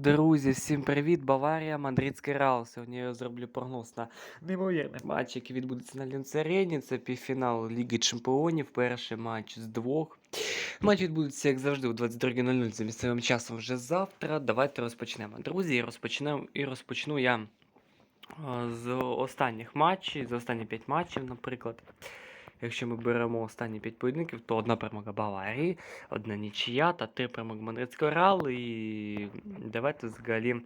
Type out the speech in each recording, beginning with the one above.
Друзі, всім привіт! Баварія, Мадридський Реал. Сьогодні я зроблю прогноз на неймовірний матч, який відбудеться на Лінц Арені. Це півфінал Ліги Чемпіонів. Перший матч з двох. Матч відбудеться, як завжди, о 22.00 за місцевим часом вже завтра. Давайте розпочнемо. Друзі, розпочнемо і розпочну я з останніх матчів, з останніх 5 матчів, наприклад. Якщо ми беремо останні 5 поєдинків, то одна перемога Баварії, одна нічия та три перемоги Мадридського Реалу. І давайте взагалі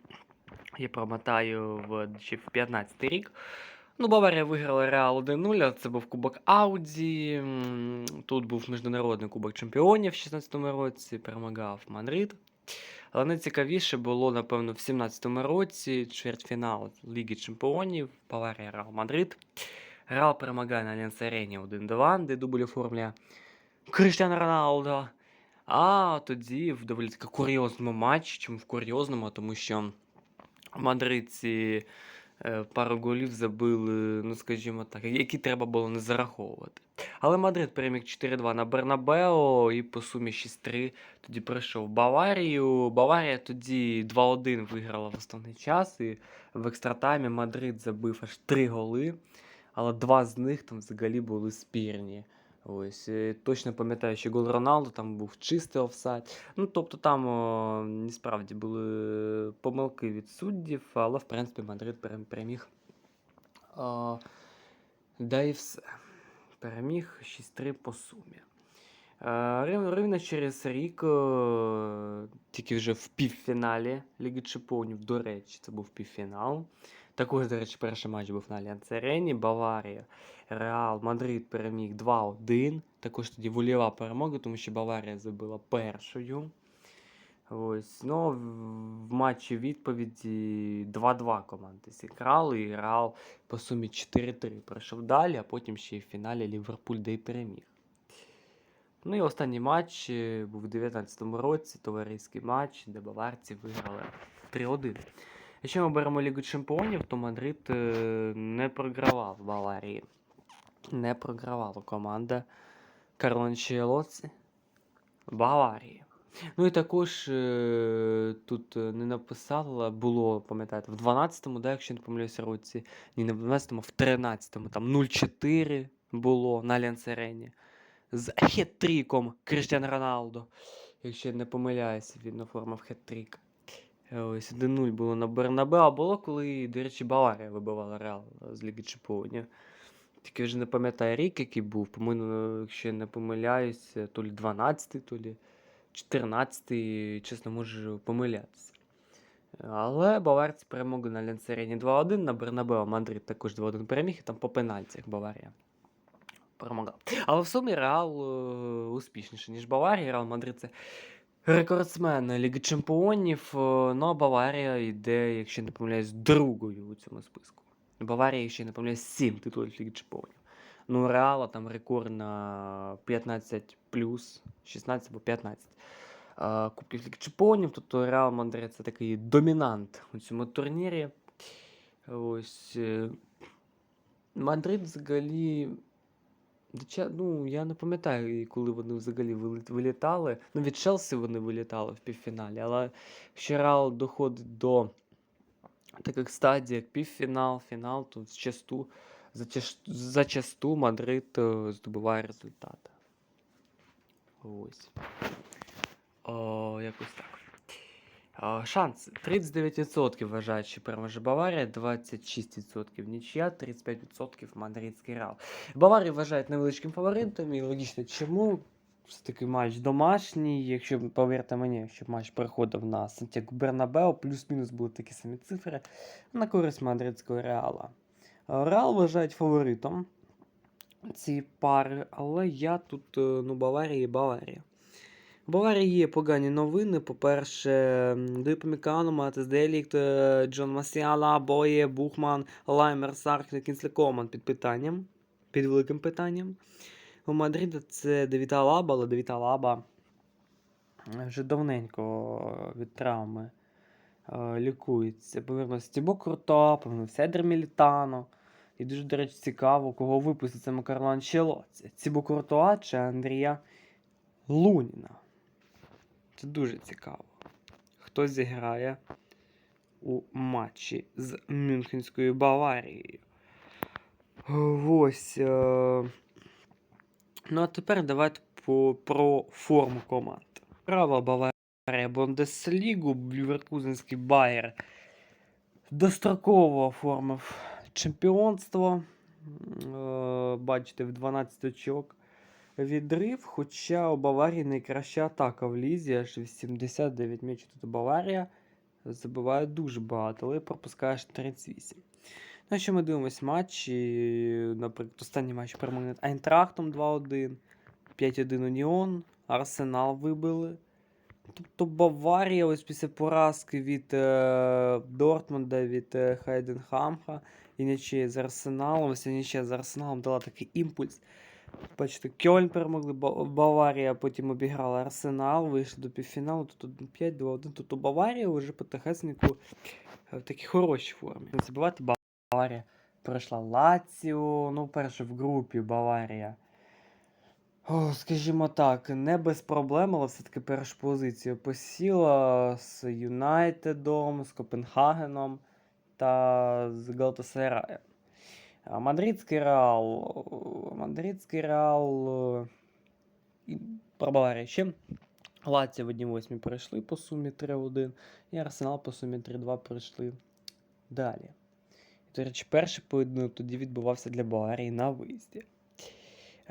я промотаю в 2015 рік. Ну, Баварія виграла Реал 1-0, це був Кубок Ауді. Тут був Міжнародний Кубок Чемпіонів в 16-му році, перемагав Мадрид. Але найцікавіше було, напевно, в 17-му році чвертьфінал Ліги Чемпіонів, Баварія Реал Мадрид. Реал перемагає на Альянс Арені 1-2, де дубль оформлює Криштиану Роналдо. А тоді в доволі таки курйозному матчі. Чому в курйозному? Тому що в мадридці е, пару голів забили, ну скажімо так, які треба було не зараховувати. Але Мадрид переміг 4-2 на Бернабео і по сумі 6-3 тоді пройшов Баварію. Баварія тоді 2-1 виграла в основний час, і в екстратаймі Мадрид забив аж 3 голи, але два з них там взагалі були спірні. Ось, е, точно пам'ятаю, що гол Роналду там був чистий офсайд. Ну, тобто там о, насправді були помилки від суддів, але в принципі Мадрид переміг. О, да і все. Переміг 6-3 по сумі. Рівно через рік, тільки вже в півфіналі Ліги Чемпіонів, до речі, це був півфінал. Також, до речі, перший матч був на Альянс Арені. Баварія, Реал, Мадрид переміг 2-1. Також тоді вольова перемога, тому що Баварія забила першою. Ось, ну, в матчі відповіді 2-2 команди зіграли, і Реал по сумі 4-3 пройшов далі, а потім ще й в фіналі Ліверпуль де й переміг. Ну і останній матч е, був у 19-му році, товариський матч, де баварці виграли 3-1. Якщо ми беремо Лігу Чемпіонів, то Мадрид е, не програвав Баварії. Не програвала команда Карло Анчелоці Баварії. Ну і також е, тут е, не написала, було, пам'ятаєте, в 12-му, да, якщо не помиляюся, році, ні, не в 12-му, в 13-му, там 0-4 було на Альянс Арені з хет-тріком Криштиану Роналдо. Якщо не помиляюся, він оформив хет-трік. Е, Ось 1-0 було на Бернабе, а було, коли, до речі, Баварія вибивала Реал з Ліги Чемпіонів. Тільки вже не пам'ятаю рік, який був. По-моєму, якщо я не помиляюся, то лі 12-й, то лі 14-й, чесно, можу помилятися. Але баварці перемогли на Ленцерені 2-1, на Бернабео Мадрид також 2-1 переміг, і там по пенальтях Баварія перемогла. Але в сумі Реал е, успішніше, ніж Баварія. Реал Мадрид це рекордсмен Ліги Чемпіонів. е, Ну Баварія йде, якщо не помиляюсь, другою у цьому списку. Баварія, якщо не помиляюсь, 7 титулів Ліги Чемпіонів. Ну, Реала там рекорд на 15 плюс, 16 або 15 е, Кубків Ліги Чемпіонів. Тобто Реал Мадрид це такий домінант у цьому турнірі. Ось. е, Мадрид взагалі. Ну, я не пам'ятаю, коли вони взагалі вилітали. Ну, від Челсі вони вилітали в півфіналі, але якщо Реал доходить до таких стадій, як півфінал, фінал, то зачасту, зачас- зачасту Мадрид е, здобуває результати. Ось. О, якось так. Шанс 39% вважають, що переможе Баварія, 26% нічия, 35% мадридський Реал. Баварію вважають невеличким фаворитом, і логічно чому. Все таки матч домашній, якщо повірте мені, якщо матч приходив на Сантьяго Бернабео, плюс-мінус були такі самі цифри на користь мадридського Реала. Реал вважають фаворитом цієї пари, але я тут, е, ну, Баварія і Баварія. Баварії є погані новини. По-перше, Дуйпомікану, Матес Делікт, е, Джон Масіала, Боє, Бухман, Лаймер, Сарк, Кінслі Коман під питанням, під великим питанням. У Мадрида це Девіта Лаба, але Девіта Лаба вже давненько від травми е, лікується. Повернувся Тібо Курто, повернувся Едер Мілітано. І дуже, до речі, цікаво, кого випустить саме Карло Анчелоці. Цібо Куртуа чи Андрія Луніна. Це дуже цікаво. хто зіграє у матчі з Мюнхенською Баварією. Ось. Е... Ну, а тепер давайте по, про форму команд. Права Баварія Бундеслігу, Ліверкузенський Байер достроково оформив чемпіонство. Е, бачите, в 12 очок відрив. Хоча у Баварії найкраща атака в лізі, аж 89 м'ячів тут Баварія. Забиває дуже багато, але пропускаєш 38. Ну, що ми дивимося матчі, наприклад, останній матч перемогли Айнтрахтом 2-1, 5-1 Уніон, Арсенал вибили. Тобто Баварія ось після поразки від е, Дортмунда, від е, Хайденхамха і нічия з Арсеналом, ось нічия з Арсеналом дала такий імпульс. Бачите, Кьольн перемогли Баварія, потім обіграла Арсенал, вийшли до півфіналу, тут 1-5, 2-1. Тобто Баварія вже потихесеньку е, в такій хорошій формі. Не забувати, Баварія пройшла Лаціо, ну, перше в групі Баварія. О, скажімо так, не без проблем, але все-таки першу позицію посіла з Юнайтедом, з Копенгагеном та з Галтасараєм. Мадридський Реал. Мадридський Реал. І про Баварію ще. Лаціо в 1-8 пройшли по сумі 3-1. І Арсенал по сумі 3-2 пройшли далі. До речі, перший поєдинок тоді відбувався для Баварії на виїзді.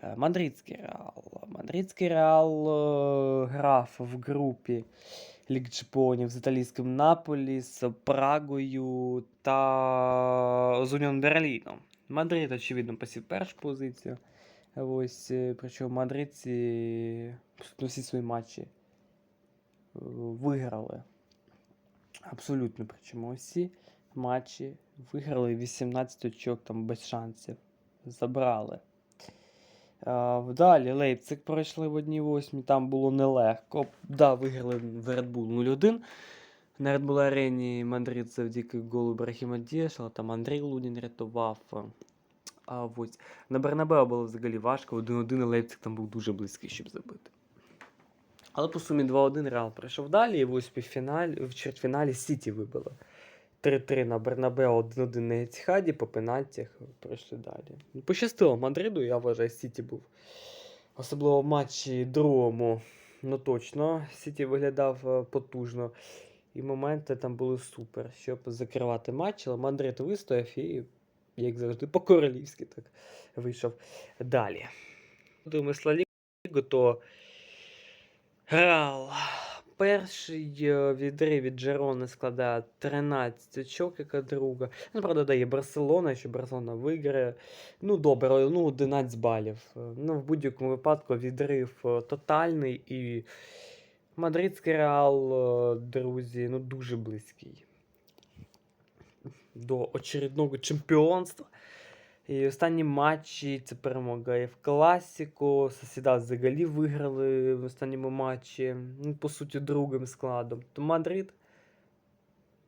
Е, Мадридський Реал. Мадридський Реал грав в групі Ліги Чемпіонів з італійським Наполі, з Прагою та з Уніон Берліном. Мадрид, очевидно, посів першу позицію. Ось, е, причому мадридці всі свої матчі е, виграли. Абсолютно, причому всі матчі виграли 18 очок там без шансів. Забрали. Далі Лейпциг пройшли в 1-8, там було нелегко. Да, виграли Red Bull 0-1. На Red Bull арені Мадрид завдяки голу Брахіма Дієш, там Андрій Лунін рятував. А ось на Бернабео було взагалі важко. 1-1 і Лейпциг там був дуже близький, щоб забити. Але по сумі 2-1 Реал пройшов далі, і ось півфіналі, в чвертьфіналі Сіті вибило. 3-3 на Бернабео, 1-1 на Етихаді, по пенальтях пройшли далі. Пощастило Мадриду, я вважаю, Сіті був. Особливо в матчі другому. Ну точно, Сіті виглядав е, потужно. І моменти там були супер, щоб закривати матч, але Мадрид вистояв і, як завжди, по-королівськи так вийшов далі. Думаю, Лігу, то Реал. Перший е, відрив від Джерони складає 13 очок, яка друга. Ну, правда, дає Барселона, що Барселона виграє. Ну, добре, ну 11 балів. Е, Ну, в будь-якому випадку відрив е, тотальний і Мадридський реал, е, друзі, ну дуже близький до очередного чемпіонства. І останні матчі це перемога і в класіку. Сосіда взагалі виграли в останньому матчі. Ну, по суті, другим складом. То Мадрид.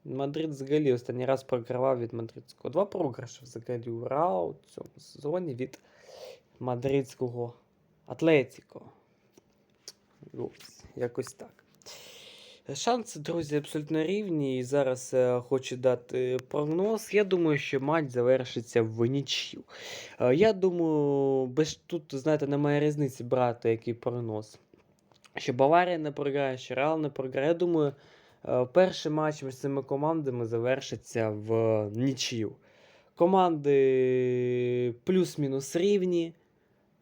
Мадрид взагалі останній раз програвав від мадридського. Два програші взагалі у Рау в цьому сезоні від мадридського Атлетіко. Ось, якось так. Шанси, друзі, абсолютно рівні. І зараз е, хочу дати прогноз. Я думаю, що матч завершиться в нічю. Е, я думаю, без тут, знаєте, немає різниці брати який прогноз. Що Баварія не програє, що Реал не програє. Я думаю, е, перший матч між цими командами завершиться в нічю. Команди плюс-мінус рівні.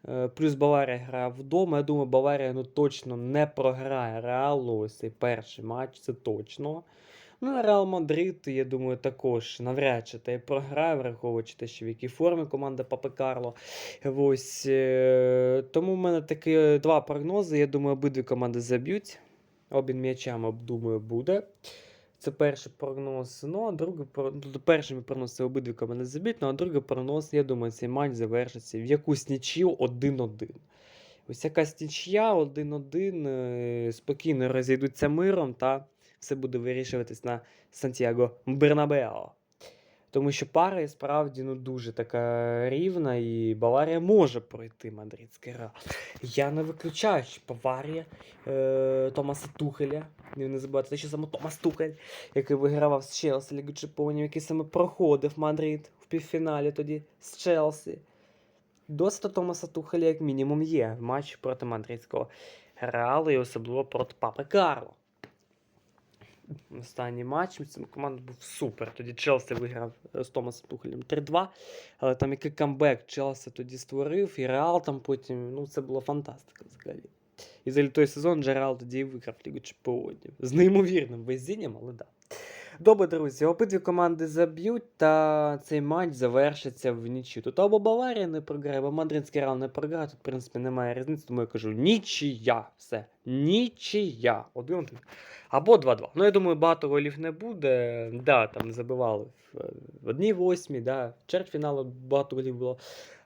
Е, Плюс Баварія грає вдома. Я думаю, Баварія ну, точно не програє Реалу. Ось цей перший матч, це точно. Ну, Реал Мадрид, я думаю, також навряд чи та й програє, враховуючи те, що в якій формі команда Папи Карло. Ось, е, тому в мене такі два прогнози. Я думаю, обидві команди заб'ють. Обмін м'ячами, думаю, буде. Це перший прогноз. Ну, а другий про- тобто перший прогноз це обидві команди забіть, ну а другий прогноз, я думаю, цей матч завершиться в якусь нічю 1-1. Ось якась нічия 1-1, е, спокійно розійдуться миром, та все буде вирішуватись на Сантьяго Бернабео. Тому що пара і справді ну, дуже така рівна, і Баварія може пройти мадридський Реал. Я не виключаю, що Баварія е, Томаса Тухеля. Не забувайте, те, що саме Томас Тухель, який вигравав з Челсі Лігу Чемпіонів, який саме проходив Мадрид в півфіналі тоді з Челсі. Досить Томаса Тухеля, як мінімум, є матчі проти мадридського Реалу і особливо проти Папи Карло. Останній матч цим команда був супер. Тоді Челсі виграв е, з Томасом Тухелем 3-2. Але там який камбек Челсі тоді створив, і Реал там потім. Ну, це була фантастика взагалі. І взагалі той сезон Джерал тоді виграв Лігу Чемпіонів. З неймовірним везінням, але да. Добре, друзі, обидві команди заб'ють, та цей матч завершиться в нічю. Тут або Баварія не програє, або Мадридський Реал не програє. Тут, в принципі, немає різниці, тому я кажу нічия. Все. Нічия. Один. Або 2-2. Ну, я думаю, багато голів не буде. Да, там забивали в, одній восьмій, да, в чвертьфіналу багато голів було.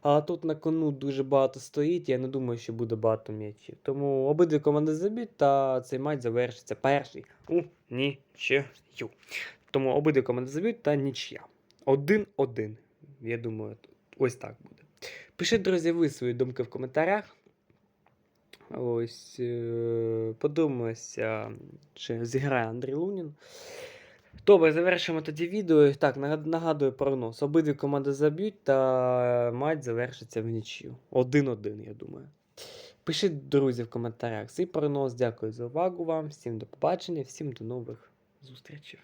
А тут на кону дуже багато стоїть, я не думаю, що буде багато м'ячів. Тому обидві команди заб'ють, та цей матч завершиться перший у нічию. Тому обидві команди заб'ють та нічия. Один-один. Я думаю, ось так буде. Пишіть, друзі, ви свої думки в коментарях. Ось е, чи зіграє Андрій Лунін. Добре, завершимо тоді відео. Так, нагад- нагадую прогноз. Обидві команди заб'ють, та матч завершиться в нічию. Один-один, я думаю. Пишіть, друзі, в коментарях свій прогноз. Дякую за увагу вам. Всім до побачення, всім до нових зустрічей.